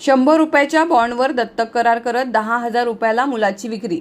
शंभर रुपयाच्या बॉन्डवर दत्तक करार करत दहा हजार रुपयाला मुलाची विक्री.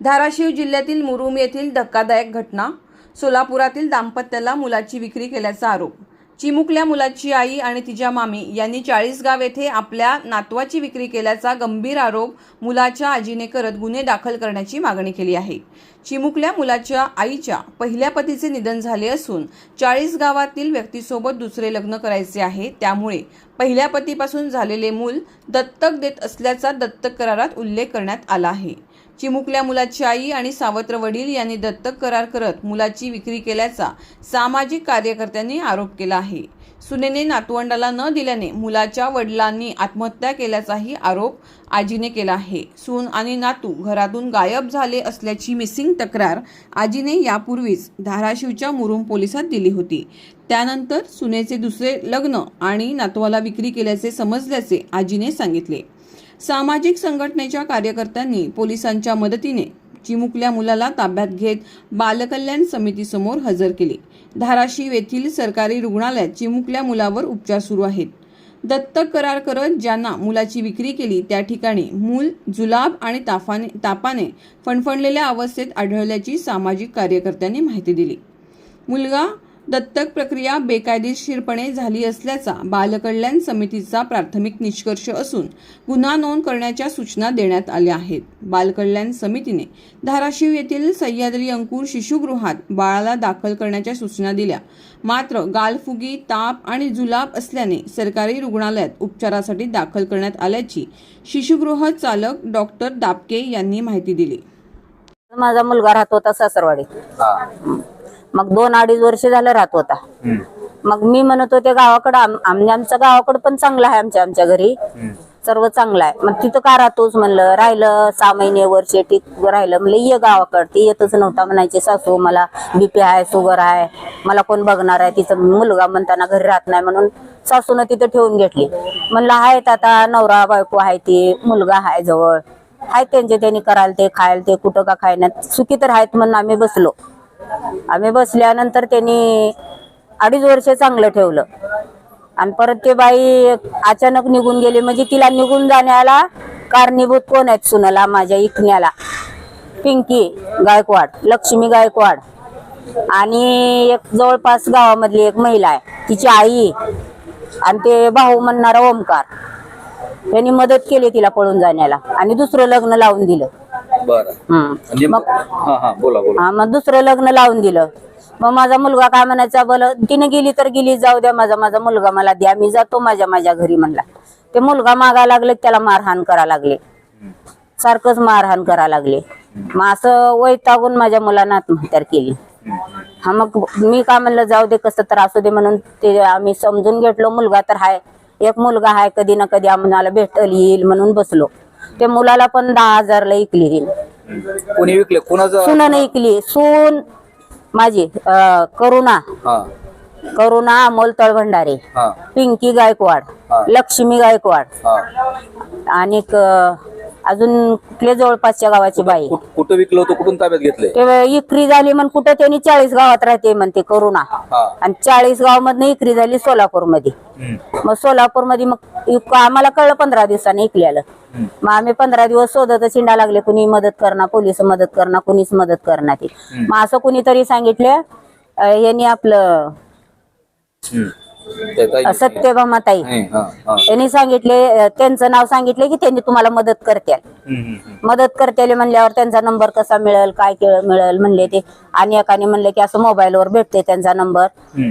धाराशिव जिल्ह्यातील मुरुम येथील धक्कादायक घटना. सोलापुरातील दाम्पत्याला मुलाची विक्री केल्याचा आरोप. चिमुकल्या मुलाची आई आणि तिच्या मामी यांनी चाळीसगाव येथे आपल्या नातवाची विक्री केल्याचा गंभीर आरोप मुलाच्या आजीने करत गुन्हे दाखल करण्याची मागणी केली आहे. चिमुकल्या मुलाच्या आईच्या पहिल्या पतीचे निधन झाले असून चाळीस गावातील व्यक्तीसोबत दुसरे लग्न करायचे आहे. त्यामुळे पहिल्या पतीपासून झालेले मूल दत्तक देत असल्याचा दत्तक करारात उल्लेख करण्यात आला आहे. चिमुकल्या मुलाची आई आणि सावत्र वडील यांनी दत्तक करार करत मुलाची विक्री केल्याचा सामाजिक कार्यकर्त्यांनी आरोप केला आहे. सुनेने नातवंडाला न दिल्याने मुलाच्या वडिलांनी आत्महत्या केल्याचाही आरोप आजीने केला आहे. सून आणि नातू घरातून गायब झाले असल्याची मिसिंग तक्रार आजीने यापूर्वीच धाराशिवच्या मुरुम पोलिसात दिली होती. त्यानंतर सुनेचे दुसरे लग्न आणि नातवाला विक्री केल्याचे समजल्याचे आजीने सांगितले. सामाजिक संघटनेच्या कार्यकर्त्यांनी पोलिसांच्या मदतीने चिमुकल्या मुलाला ताब्यात घेत बालकल्याण समितीसमोर हजर केले. धाराशिव येथील सरकारी रुग्णालयात चिमुकल्या मुलावर उपचार सुरू आहेत. दत्तक करार करत ज्यांना मुलाची विक्री केली त्या ठिकाणी मूल जुलाब आणि ताफाने तापाने फणफणलेल्या अवस्थेत आढळल्याची सामाजिक कार्यकर्त्यांनी माहिती दिली. मुलगा दत्तक प्रक्रिया बेकायदेशीरपणे झाली असल्याचा बालकल्याण समितीचा प्राथमिक निष्कर्ष असून गुन्हा नोंद करण्याच्या सूचना देण्यात आल्या आहेत. बालकल्याण समितीने धाराशिव येथील सह्याद्री अंकुर शिशुगृहात बाळाला दाखल करण्याच्या सूचना दिल्या. मात्र गालफुगी ताप आणि जुलाब असल्याने सरकारी रुग्णालयात उपचारासाठी दाखल करण्यात आल्याची शिशुगृह चालक डॉक्टर दापके यांनी माहिती दिली. माझा मुलगा राहत होता सासरवाडीत हा. मग दोन अडीच वर्ष झालं राहत होता. मग मी म्हणत होते गावाकडं आम- आम- आमचं गावाकडं पण चांगलं आहे आमच्या आमच्या घरी. सर्व चांगलं आहे. मग तिथं का राहतोच म्हणलं राहिलं सहा महिने वर्ष टिक राहिलं. म्हणलं ये गावाकडं ती येतच नव्हता म्हणायचे सासू मला बीपी आहे शुगर आहे मला कोण बघणार आहे? तिचं मुलगा म्हणताना घरी राहत नाही म्हणून सासूनं तिथं ठेवून घेतली. म्हणलं आहेत आता नवरा बायको आहे ती मुलगा आहे जवळ. आहेत त्यांचे त्यांनी करायला ते खायला ते कुठं का खायला सुखी तर आहेत म्हणून आम्ही बसलो. आम्ही बसल्यानंतर त्यांनी अडीच वर्ष चांगलं ठेवलं. आणि परत ते बाई अचानक निघून गेली. म्हणजे तिला निघून जाण्याला कारणीभूत कोण आहेत सुनाला माझ्या इकण्याला पिंकी गायकवाड लक्ष्मी गायकवाड. आणि एक जवळपास गावामधली एक महिला आहे. तिची आई आणि ते भाऊ म्हणणारा ओमकार. त्यांनी मदत केली तिला पळून जाण्याला आणि दुसरं लग्न लावून दिलं. बरं. हम्म. म्हणजे मग हा हा बोला बोला. हा मग दुसरं लग्न लावून दिलं. मग माझा मुलगा काय म्हणायचा बोल तिने गेली तर गेली जाऊ द्या माझा माझा मुलगा मला द्या मी जातो माझ्या माझ्या घरी म्हणला. ते मुलगा मागा लागले त्याला मारहाण करा लागले. सारखंच मारहाण करा लागले. मग असं वैतागून माझ्या मुलानं आत्महत्या केली. हा मग मी काय म्हणलं जाऊ दे कसं तर असू दे म्हणून ते आम्ही समजून घेतलो मुलगा तर हाय एक मुलगा हाय कधी ना कधी आम्हाला भेटल येईल म्हणून बसलो. ते मुलाला पण दहा हजारला इकली तिने कोणी विकले? कोणाचं? सुन ऐकली सून माझी अं, करुणा. हा. करुणा अमोल तळभंडारे. हा. पिंकी गायकवाड. लक्ष्मी गायकवाड. हा. आणि क- अजून कुठल्या जवळपासच्या गावाची बाई. कुठ- कुठं विकलं होतं? कुठून ताब्यात घेतलंय? ते इकरी झाली म्हण कुठं त्यांनी चाळीस गावात राहते म्हणते करुणा. हा. आणि चाळीस गाव मधनं इकरी झाली सोलापूरमध्ये हम्म. मग सोलापूरमध्ये मग इक- आम्हाला कळलं पंधरा दिवसांनी इकल्याला. हम्म. मग आम्ही पंधरा दिवस शोधत चिंडा लागले कुणी मदत करणार पोलीस मदत करणार कुणीच मदत करणार ती मग असं कुणीतरी सांगितले अं, यांनी आपलं हम्म. ते ताई-. त्यांनी सांगितले त्यांचं नाव सांगितले की त्यांनी तुम्हाला मदत करत्याल. मदत करतेले म्हणल्यावर त्यांचा नंबर कसा मिळेल काय मिळेल म्हणले ते आणि एकाने म्हणले की असं मोबाईलवर भेटते त्यांचा नंबर.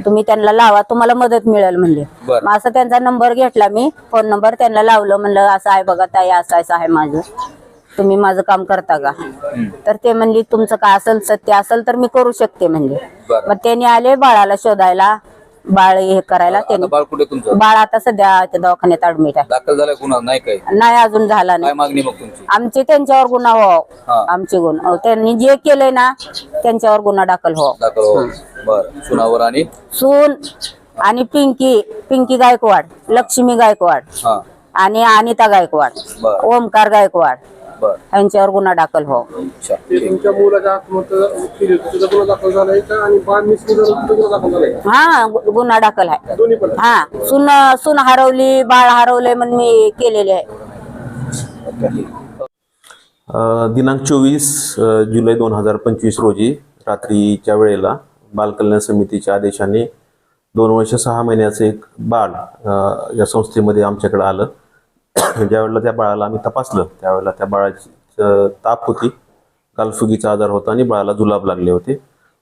तुम्ही त्यांना लावा तुम्हाला मदत मिळेल म्हणले. मग असं त्यांचा नंबर घेतला मी फोन नंबर त्यांना लावलं म्हणलं असं आहे बघा ताई असं असं आहे माझं तुम्ही माझं काम करता का. तर ते म्हणली तुमचं काय असेल सत्य असेल तर मी करू शकते म्हणले. मग त्यांनी आले बाळाला शोधायला बाळ हे करायला आता त्यांनी. बाळ कुठे तुमचं? बाळ आता सध्या त्या दवाखान्यात ऍडमिट आहे. दाखल झालाय कुणा नाही काय नाही अजून झाला नाही. मागणी मग तुमची? आमचे त्यांच्यावर गुन्हा हा. आमचे गुन्हा. त्यांनी जे केलंय ना त्यांच्यावर गुन्हा दाखल व्हावं दाखल हो. बर. सुनावर आणि? सून आणि पिंकी पिंकी गायकवाड लक्ष्मी गायकवाड हा. आणि अनिता गायकवाड बर. ओमकार गायकवाड. यांच्यावर गुन्हा दाखल हो. अच्छा ते ठीक. तुमच्या मुलाच्या आत्महत्या केली होती. त्याचा गुन्हा दाखल झालाय का? आणि बाळ मिसळून गुन्हा दाखल झालाय का? हा गु- गुन्हा दाखल आहे. दोन्ही पण. हा सुन सुन हरवली बाळ हरवले म्हणून मी केलेले आहे. अ, दिनांक चोवीस जुलै दोन हजार पंचवीस रोजी रात्रीच्या वेळेला बालकल्याण समितीच्या आदेशाने दोन वर्ष सहा महिन्याचं एक बाळ अ, या संस्थेमध्ये आमच्याकडे आलं. ज्यावेळेला त्या बाळाला आम्ही तपासलं त्यावेळेला त्या बाळाची ताप होती. कालफुगीचा आजार होता आणि बाळाला जुलाब लागले होते.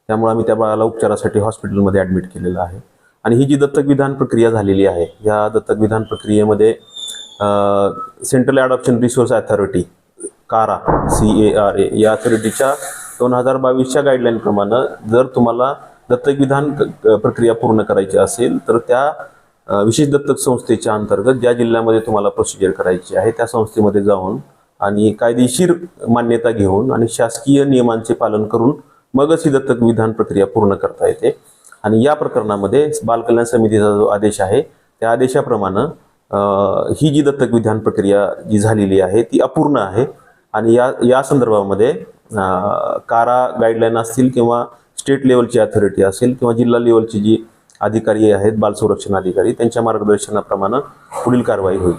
त्यामुळे आम्ही त्या बाळाला उपचारासाठी हॉस्पिटलमध्ये ॲडमिट केलेलं आहे. आणि ही जी दत्तक विधान प्रक्रिया झालेली आहे या दत्तक विधान प्रक्रियेमध्ये central adoption resource authority CARA C A R A या अथॉरिटीच्या दोन हजार बावीसच्या गाईडलाईनप्रमाणे जर तुम्हाला दत्तक विधान प्रक्रिया पूर्ण करायची असेल तर त्या विशेष दत्तक संस्थेच्या अंतर्गत ज्या जिल्ह्यामध्ये तुम्हाला प्रोसिजर करायची आहे त्या संस्थेमध्ये जाऊन आणि कायदेशीर मान्यता घेऊन आणि शासकीय नियमांचे पालन करून मगच ही दत्तक विधान प्रक्रिया पूर्ण करता येते. आणि या प्रकरणामध्ये बालकल्याण समितीचा जो आदेश आहे त्या आदेशाप्रमाणे ही जी दत्तक विधान प्रक्रिया जी झालेली आहे ती अपूर्ण आहे. आणि या या संदर्भामध्ये कारा गाईडलाईन असतील किंवा स्टेट लेवलची अथॉरिटी असेल किंवा जिल्हा लेवलची जी अधिकारी आहेत बाल संरक्षण अधिकारी त्यांच्या मार्गदर्शनाप्रमाणे पुढील कारवाई होईल.